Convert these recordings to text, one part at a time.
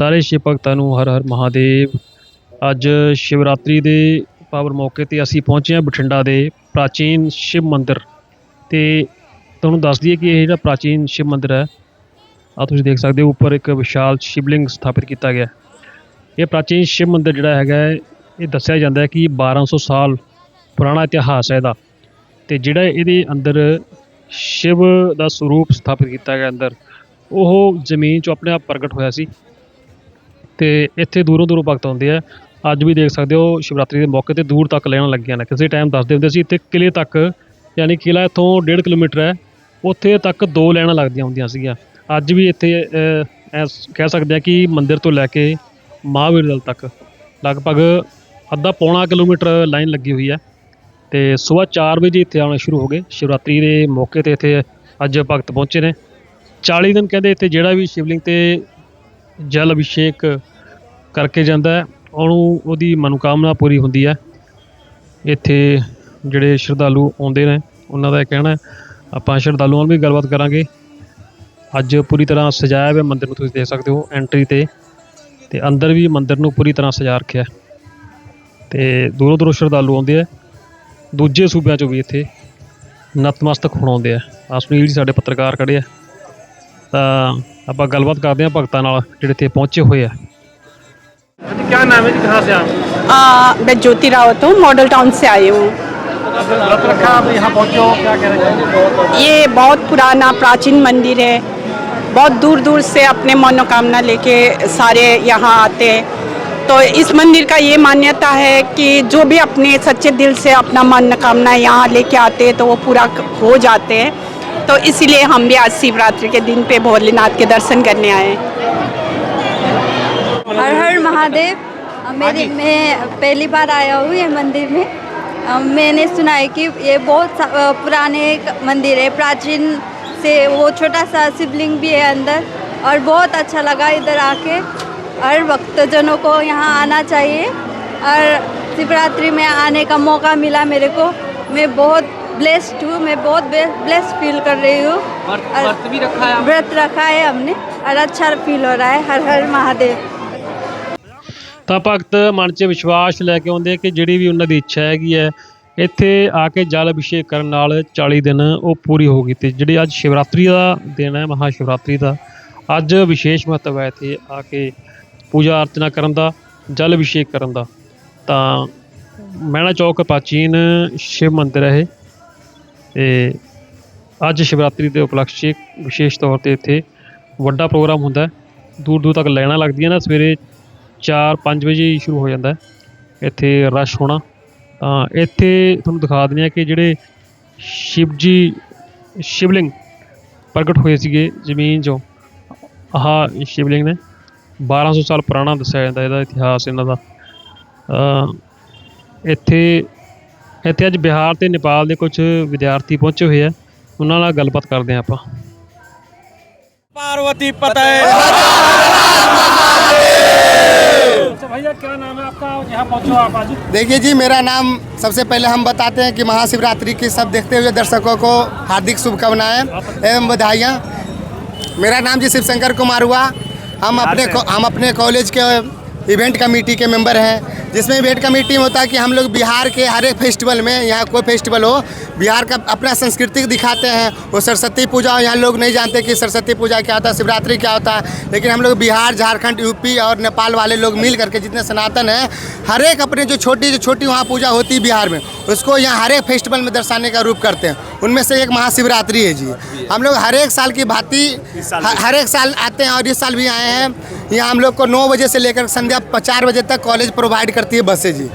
ਸਾਰੇ ਸ਼ਿਵ ਭਗਤਾਂ ਨੂੰ ਹਰ ਹਰ ਮਹਾਦੇਵ। ਅੱਜ ਸ਼ਿਵਰਾਤਰੀ ਦੇ ਪਾਵਨ ਮੌਕੇ ਤੇ ਅਸੀਂ ਪਹੁੰਚੇ ਹਾਂ ਬਠਿੰਡਾ ਦੇ ਪ੍ਰਾਚੀਨ ਸ਼ਿਵ ਮੰਦਿਰ। ਤੇ ਤੁਹਾਨੂੰ ਦੱਸ ਦਈਏ ਕਿ ਇਹ ਜਿਹੜਾ ਪ੍ਰਾਚੀਨ ਸ਼ਿਵ ਮੰਦਿਰ ਹੈ ਆ ਤੁਸੀਂ ਦੇਖ ਸਕਦੇ ਹੋ ਉੱਪਰ ਇੱਕ ਵਿਸ਼ਾਲ ਸ਼ਿਵਲਿੰਗ ਸਥਾਪਿਤ ਕੀਤਾ ਗਿਆ। ਇਹ ਪ੍ਰਾਚੀਨ ਸ਼ਿਵ ਮੰਦਿਰ ਜਿਹੜਾ ਹੈਗਾ ਇਹ ਦੱਸਿਆ ਜਾਂਦਾ ਹੈ ਕਿ 1200 ਸਾਲ ਪੁਰਾਣਾ ਇਤਿਹਾਸ ਹੈ ਇਹਦਾ। ਤੇ ਜਿਹੜਾ ਇਹਦੇ ਅੰਦਰ ਸ਼ਿਵ ਦਾ ਸਰੂਪ ਸਥਾਪਿਤ ਕੀਤਾ ਗਿਆ ਅੰਦਰ, ਉਹ ਜ਼ਮੀਨ 'ਚੋਂ ਆਪਣੇ ਆਪ ਪ੍ਰਗਟ ਹੋਇਆ ਸੀ। ਅਤੇ ਇੱਥੇ ਦੂਰੋਂ ਦੂਰੋਂ ਭਗਤ ਆਉਂਦੇ ਆ। ਅੱਜ ਵੀ ਦੇਖ ਸਕਦੇ ਹੋ ਸ਼ਿਵਰਾਤਰੀ ਦੇ ਮੌਕੇ ਤੇ ਦੂਰ ਤੱਕ ਲੈਣਾ ਲੱਗੀਆਂ ਨੇ। ਕਿਸੇ ਟਾਈਮ ਦੱਸਦੇ ਹੁੰਦੇ ਸੀ, ਇੱਥੇ ਕਿਲੇ ਤੱਕ, ਯਾਨੀ ਕਿਲਾ ਇੱਥੋਂ ਡੇਢ ਕਿਲੋਮੀਟਰ ਹੈ, ਉੱਥੇ ਤੱਕ ਦੋ ਲੈਣਾ ਲੱਗਦੀਆਂ ਹੁੰਦੀਆਂ ਸੀਗੀਆਂ। ਅੱਜ ਵੀ ਇੱਥੇ ਐਸ, ਕਹਿ ਸਕਦੇ ਆ ਕਿ ਮੰਦਿਰ ਤੋਂ ਲੈ ਕੇ ਮਹਾਵੀਰ ਦਲ ਤੱਕ, ਲਗਭਗ ਅੱਧਾ ਪੌਣਾ ਕਿਲੋਮੀਟਰ ਲਾਈਨ ਲੱਗੀ ਹੋਈ ਹੈ। ਤੇ ਸਵੇਰ 4 ਵਜੇ ਇੱਥੇ ਆਉਣਾ ਸ਼ੁਰੂ ਹੋ ਗਏ। ਸ਼ਿਵਰਾਤਰੀ ਦੇ ਮੌਕੇ ਤੇ ਇੱਥੇ ਅੱਜ ਭਗਤ ਪਹੁੰਚੇ ਨੇ। 40 ਦਿਨ ਕਹਿੰਦੇ ਇੱਥੇ ਜਿਹੜਾ ਵੀ ਸ਼ਿਵਲਿੰਗ ਤੇ ਜਲ ਅਭਿਸ਼ੇਕ ਕਰਕੇ ਜਾਂਦਾ ਹੈ। ਉਹਨੂੰ ਉਹਦੀ ਮਨੋਕਾਮਨਾ ਪੂਰੀ ਹੁੰਦੀ ਹੈ। ਇੱਥੇ ਜਿਹੜੇ ਸ਼ਰਧਾਲੂ ਆਉਂਦੇ ਨੇ, ਉਹਨਾਂ ਦਾ ਇਹ ਕਹਿਣਾ ਆਪਾਂ ਸ਼ਰਧਾਲੂਆਂ ਨਾਲ ਵੀ ਗੱਲਬਾਤ ਕਰਾਂਗੇ। ਅੱਜ ਪੂਰੀ ਤਰ੍ਹਾਂ ਸਜਾਇਆ ਹੋਇਆ ਮੰਦਿਰ ਨੂੰ ਤੁਸੀਂ ਦੇਖ ਸਕਦੇ ਹੋ ਐਂਟਰੀ ਤੇ। ਤੇ ਅੰਦਰ ਵੀ ਮੰਦਿਰ ਨੂੰ ਪੂਰੀ ਤਰ੍ਹਾਂ ਸਜਾ ਰੱਖਿਆ ਹੈ। ਤੇ ਦੂਰੋਂ ਦੂਰੋਂ ਸ਼ਰਧਾਲੂ ਆਉਂਦੇ ਆ। ਦੂਜੇ ਸੂਬਿਆਂ ਚੋਂ ਵੀ ਇੱਥੇ ਨਤਮਸਤਕ ਹੋਣ ਆਉਂਦੇ ਆ। ਆ ਸੁਨੀਲ ਜੀ ਸਾਡੇ ਪੱਤਰਕਾਰ ਖੜੇ ਆ। ਤਾਂ ਆਪਾਂ ਗੱਲਬਾਤ ਕਰਦੇ ਹਾਂ ਭਗਤਾਂ ਨਾਲ ਜਿਹੜੇ ਇੱਥੇ ਪਹੁੰਚੇ ਹੋਏ ਆ जी क्या नाम है जी कहाँ से आप आ, मैं ज्योति रावत हूँ मॉडल टाउन से आई हूँ व्रत रखा आप यहाँ पहुँचे हो क्या कहना चाहेंगे ये बहुत पुराना प्राचीन मंदिर है बहुत दूर दूर से अपने मनोकामना लेके सारे यहाँ आते हैं तो इस मंदिर का ये मान्यता है कि जो भी अपने सच्चे दिल से अपना मनोकामना यहाँ लेके आते हैं तो वो पूरा हो जाते हैं तो इसीलिए हम भी आज शिवरात्रि के दिन पे भोलेनाथ के दर्शन करने आए हैं। हर हर महादेव। मेरी मैं पहली बार आया हूँ ये मंदिर में। मैंने सुना है कि ये बहुत पुराने एक मंदिर है प्राचीन से वो छोटा सा शिवलिंग भी है अंदर और बहुत अच्छा लगा इधर आके। और भक्तजनों को यहाँ आना चाहिए और शिवरात्रि में आने का मौका मिला मेरे को। मैं बहुत ब्लेस्ड हूँ मैं बहुत ब्लेस्ड फील कर रही हूँ व्रत भी रखा है व्रत रखा है हमने और अच्छा फील हो रहा है हर हर महादेव ਤਾਂ ਭਗਤ ਮਨ 'ਚ ਵਿਸ਼ਵਾਸ ਲੈ ਕੇ ਆਉਂਦੇ ਆ ਕਿ ਜਿਹੜੀ ਵੀ ਉਹਨਾਂ ਦੀ ਇੱਛਾ ਹੈਗੀ ਹੈ ਇੱਥੇ ਆ ਕੇ ਜਲ ਅਭਿਸ਼ੇਕ ਕਰਨ ਨਾਲ 40 ਦਿਨ ਉਹ ਪੂਰੀ ਹੋ ਗਈ ਤੇ ਜਿਹੜੀ ਅੱਜ ਸ਼ਿਵਰਾਤਰੀ ਦਾ ਦਿਨ ਹੈ ਮਹਾ ਸ਼ਿਵਰਾਤਰੀ ਦਾ ਅੱਜ ਵਿਸ਼ੇਸ਼ ਮਹੱਤਵ ਹੈ ਇੱਥੇ ਆ ਕੇ ਪੂਜਾ ਅਰਚਨਾ ਕਰਨ ਦਾ ਜਲ ਅਭਿਸ਼ੇਕ ਕਰਨ ਦਾ ਤਾਂ ਮਹਿਣਾ ਚੌਕ ਪ੍ਰਾਚੀਨ ਸ਼ਿਵ ਮੰਦਿਰ ਹੈ ਇਹ ਤੇ ਅੱਜ ਸ਼ਿਵਰਾਤਰੀ ਦੇ ਉਪਲਕਸ਼ 'ਚ ਵਿਸ਼ੇਸ਼ ਤੌਰ ਤੇ ਇੱਥੇ ਵੱਡਾ ਪ੍ਰੋਗਰਾਮ ਹੁੰਦਾ ਦੂਰ ਦੂਰ ਤੱਕ ਲਾਈਨਾਂ ਲੱਗਦੀਆਂ ਨਾ, ਸਵੇਰੇ 4-5 ਵਜੇ ਹੀ ਸ਼ੁਰੂ ਹੋ ਜਾਂਦਾ ਇੱਥੇ ਰਸ਼ ਹੋਣਾ। ਤਾਂ ਇੱਥੇ ਤੁਹਾਨੂੰ ਦਿਖਾ ਦਿੰਦੇ ਆ ਕਿ ਜਿਹੜੇ ਸ਼ਿਵ ਜੀ ਸ਼ਿਵਲਿੰਗ ਪ੍ਰਗਟ ਹੋਏ ਸੀਗੇ ਜ਼ਮੀਨ 'ਚੋਂ, ਆਹ ਸ਼ਿਵਲਿੰਗ ਨੇ। 1200 ਸਾਲ ਪੁਰਾਣਾ ਦੱਸਿਆ ਜਾਂਦਾ ਇਹਦਾ ਇਤਿਹਾਸ ਇਹਨਾਂ ਦਾ। ਇੱਥੇ ਇੱਥੇ ਅੱਜ ਬਿਹਾਰ ਤੇ ਨੇਪਾਲ ਦੇ ਕੁਝ ਵਿਦਿਆਰਥੀ ਪਹੁੰਚੇ ਹੋਏ ਆ ਉਹਨਾਂ ਨਾਲ ਗੱਲਬਾਤ ਕਰਦੇ ਹਾਂ ਆਪਾਂ पार्वती पतय भैया क्या नाम है आपका यहाँ पहुँचो आप आज देखिए जी मेरा नाम सबसे पहले हम बताते हैं कि महाशिवरात्रि की सब देखते हुए दर्शकों को हार्दिक शुभकामनाएं एवं बधाइयाँ मेरा नाम जी शिवशंकर कुमार हुआ हम अपने को- हम अपने कॉलेज के इवेंट कमेटी के मेंबर हैं जिसमें इवेंट कमेटी में होता है कि हम लोग बिहार के हर एक फेस्टिवल में, यहाँ कोई फेस्टिवल हो, बिहार का अपना संस्कृति दिखाते हैं। वो सरस्वती पूजा हो यहाँ लोग नहीं जानते कि सरस्वती पूजा क्या होता है, शिवरात्रि क्या होता है, लेकिन हम लोग बिहार, झारखंड, यूपी और नेपाल वाले लोग मिल करके जितने सनातन हैं, हर एक अपने जो छोटी जो छोटी वहाँ पूजा होती है बिहार में उसको यहाँ हर एक फेस्टिवल में दर्शाने का रूप करते हैं। उनमें से एक महाशिवरात्रि है जी। हम लोग हर एक साल की भांति हर एक साल आते हैं और इस साल भी आए हैं। यहाँ हम लोग को नौ बजे से लेकर संध्या चार बजे तक कॉलेज प्रोवाइड करती है बसें जी।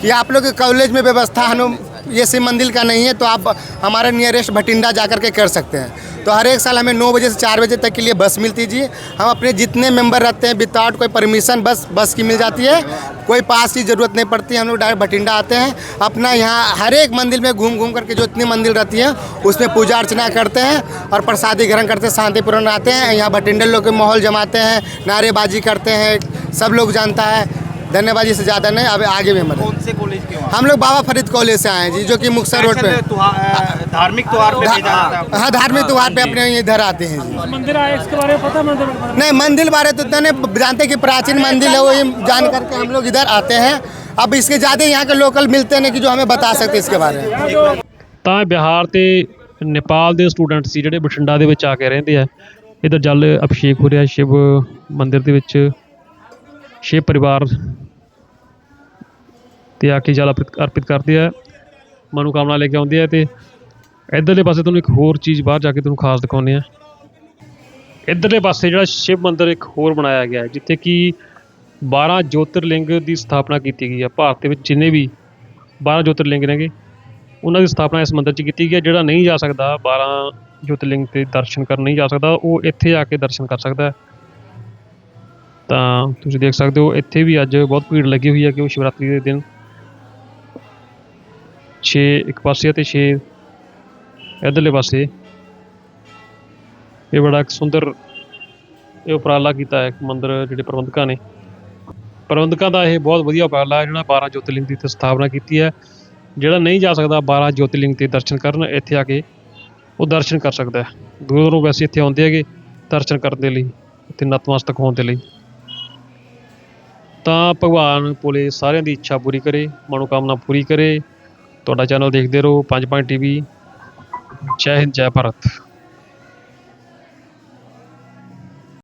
कि आप लोग के कॉलेज में व्यवस्था हम ये शिव मंदिर का नहीं है तो आप हमारे नियरेस्ट भटिंडा जा कर के कर सकते हैं। तो हर एक साल हमें नौ बजे से चार बजे तक के लिए बस मिलती जी। हम अपने जितने मेंबर रहते हैं विदाउट कोई परमिशन बस बस की मिल जाती है। कोई पास की ज़रूरत नहीं पड़ती है हम लोग डायरेक्ट भटिंडा आते हैं। अपना यहाँ हर एक मंदिर में घूम घूम करके जो इतनी मंदिर रहती हैं, उसमें पूजा अर्चना करते हैं और प्रसादी ग्रहण करते हैं, शांतिपूर्ण आते हैं। यहाँ भटिंडा लोग के माहौल जमाते हैं, नारेबाजी करते हैं, सब लोग जानता है। धन्यवाद से ज़्यादा नहीं अब आगे भी मदद कौन से कॉलेज के वहाँ हम लोग बाबा फरीद कॉलेज से आए हैं जी जो कि मुक्सर रोड पे स्पेशल त्योहार, अ, धार्मिक त्योहार पे भेजा जाता है हाँ धार्मिक त्योहार पे अपने इधर आते हैं जी ਮੰਦਿਰ ਆਇਆ ਇਸ ਬਾਰੇ ਪਤਾ ਮੰਦਿਰ नहीं मंदिर बारे तो इतना नहीं जानते हैं कि प्राचीन मंदिर है वही जान करके हम लोग इधर आते हैं अब इसके ज़्यादा यहाँ के लोकल मिलते नहीं कि जो हमें बता सकते इसके बारे में ਤਾਂ ਇਹ ਬਿਹਾਰ ਤੇ ਨੇਪਾਲ ਦੇ ਸਟੂਡੈਂਟ ਸੀ ਜਿਹੜੇ ਬਠਿੰਡਾ ਦੇ ਵਿੱਚ ਆ ਕੇ ਰਹਿੰਦੇ ਆ ਇਧਰ ਜਲ ਅਭਿਸ਼ੇਕ ਹੋ ਰਿਹਾ ਸ਼ਿਵ ਮੰਦਿਰ ਦੇ ਵਿੱਚ ਸ਼ਿਵ ਪਰਿਵਾਰ ਤੇ ਆ ਕੇ ਜਲ ਅਰਪਿਤ ਅਰਪਿਤ ਕਰਦੇ ਆ ਮਨੋਕਾਮਨਾ ਲੈ ਕੇ ਆਉਂਦੇ ਆ ਤੇ ਇਧਰਲੇ ਪਾਸੇ ਤੁਹਾਨੂੰ ਇੱਕ ਹੋਰ ਚੀਜ਼ ਬਾਹਰ ਜਾ ਕੇ ਤੁਹਾਨੂੰ ਖਾਸ ਦਿਖਾਉਂਦੇ ਆ ਇਧਰਲੇ ਪਾਸੇ ਜਿਹੜਾ ਸ਼ਿਵ ਮੰਦਿਰ ਇੱਕ ਹੋਰ ਬਣਾਇਆ ਗਿਆ ਹੈ, ਜਿੱਥੇ ਕਿ 12 ਜੋਤਿਰਲਿੰਗ ਦੀ ਸਥਾਪਨਾ ਕੀਤੀ ਗਈ ਹੈ। ਭਾਰਤ ਦੇ ਵਿੱਚ ਜਿੰਨੇ ਵੀ 12 ਜੋਤਿਰਲਿੰਗ ਨੇਗੇ, ਉਹਨਾਂ ਦੀ ਸਥਾਪਨਾ ਇਸ ਮੰਦਿਰ 'ਚ ਕੀਤੀ ਗਈ ਹੈ, ਜਿਹੜਾ ਨਹੀਂ ਜਾ ਸਕਦਾ 12 ਜੋਤਿਰਲਿੰਗ ਤੇ ਦਰਸ਼ਨ ਕਰਨ ਨਹੀਂ ਜਾ ਸਕਦਾ, ਉਹ ਇੱਥੇ ਆ ਕੇ ਦਰਸ਼ਨ ਕਰ ਸਕਦਾ ਤਾਂ ਤੁਸੀਂ ਦੇਖ ਸਕਦੇ ਹੋ, ਇੱਥੇ ਵੀ ਅੱਜ ਬਹੁਤ ਭੀੜ ਲੱਗੀ ਹੋਈ ਹੈ ਕਿ ਉਹ ਸ਼ਿਵਰਾਤਰੀ ਦੇ ਦਿਨ 6 ਇੱਕ ਪਾਸੇ ਅਤੇ 6 ਇੱਧਰਲੇ ਪਾਸੇ। ਇਹ ਬੜਾ ਇੱਕ ਸੁੰਦਰ ਇਹ ਉਪਰਾਲਾ ਕੀਤਾ ਹੈ ਮੰਦਰ ਜਿਹੜੇ ਪ੍ਰਬੰਧਕਾਂ ਨੇ। ਪ੍ਰਬੰਧਕਾਂ ਦਾ ਇਹ ਬਹੁਤ ਵਧੀਆ ਉਪਰਾਲਾ ਹੈ, ਜਿਹੜਾ 12 ਜੋਤਿਰਲਿੰਗ ਦੀ ਇੱਥੇ ਸਥਾਪਨਾ ਕੀਤੀ ਹੈ। ਜਿਹੜਾ ਨਹੀਂ ਜਾ ਸਕਦਾ 12 ਜੋਤਿਰਲਿੰਗ ਤੇ ਦਰਸ਼ਨ ਕਰਨ, ਇੱਥੇ ਆ ਕੇ ਉਹ ਦਰਸ਼ਨ ਕਰ ਸਕਦਾ ਹੈ। ਦੂਰੋਂ ਦੂਰੋਂ ਵੈਸੇ ਇੱਥੇ ਆਉਂਦੇ ਹੈਗੇ ਦਰਸ਼ਨ ਕਰਨ ਦੇ ਲਈ, ਇੱਥੇ ਨਤਮਸਤਕ ਹੋਣ ਦੇ ਲਈ। ਤਾਂ ਭਗਵਾਨ ਭੋਲੇ ਸਾਰਿਆਂ ਦੀ ਇੱਛਾ ਪੂਰੀ ਕਰੇ, ਮਨੋਕਾਮਨਾ ਪੂਰੀ ਕਰੇ ਤੁਹਾਡਾ ਚੈਨਲ ਦੇਖਦੇ ਰਹੋ ਪੰਜ ਪੰਜ ਟੀਵੀ। ਜੈ ਹਿੰਦ ਜੈ ਭਾਰਤ।